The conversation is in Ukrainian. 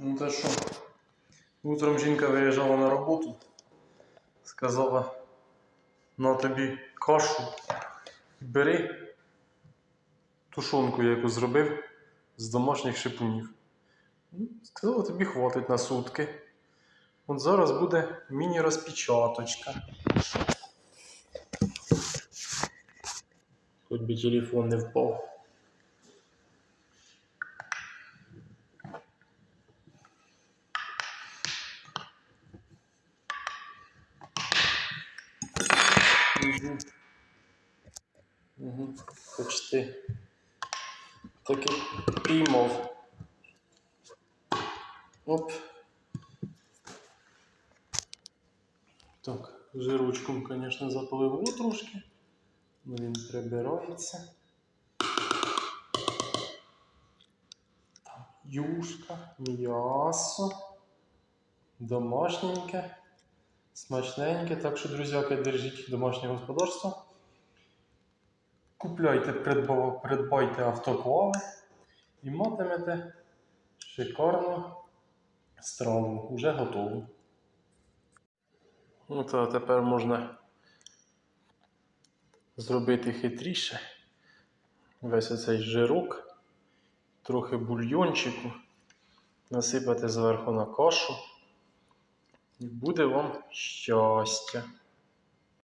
Ну та що? Утром жінка виїжджала на роботу, сказала, на тобі кашу, бери тушонку, я яку зробив з домашніх шипунів. Ну, Сказала, тобі хватить на сутки. От зараз буде міні-розпечаточка. Хоч би телефон не впав. Угу. Угу. Почти. Таки піймав. Оп. Так, жирочком, звісно, запаливо трошки. але Він прибирається. Юшка, м'ясо. Домашненьке. Смачненьке. Так що, друзяки, держіть домашнє господарство. Купляйте, придбайте автоклави і матимете шикарну страву, уже готову. Ну, то тепер можна зробити хитріше. Весь оцей жирок, трохи бульйончику, насипати зверху на кашу. І буде вам щастя.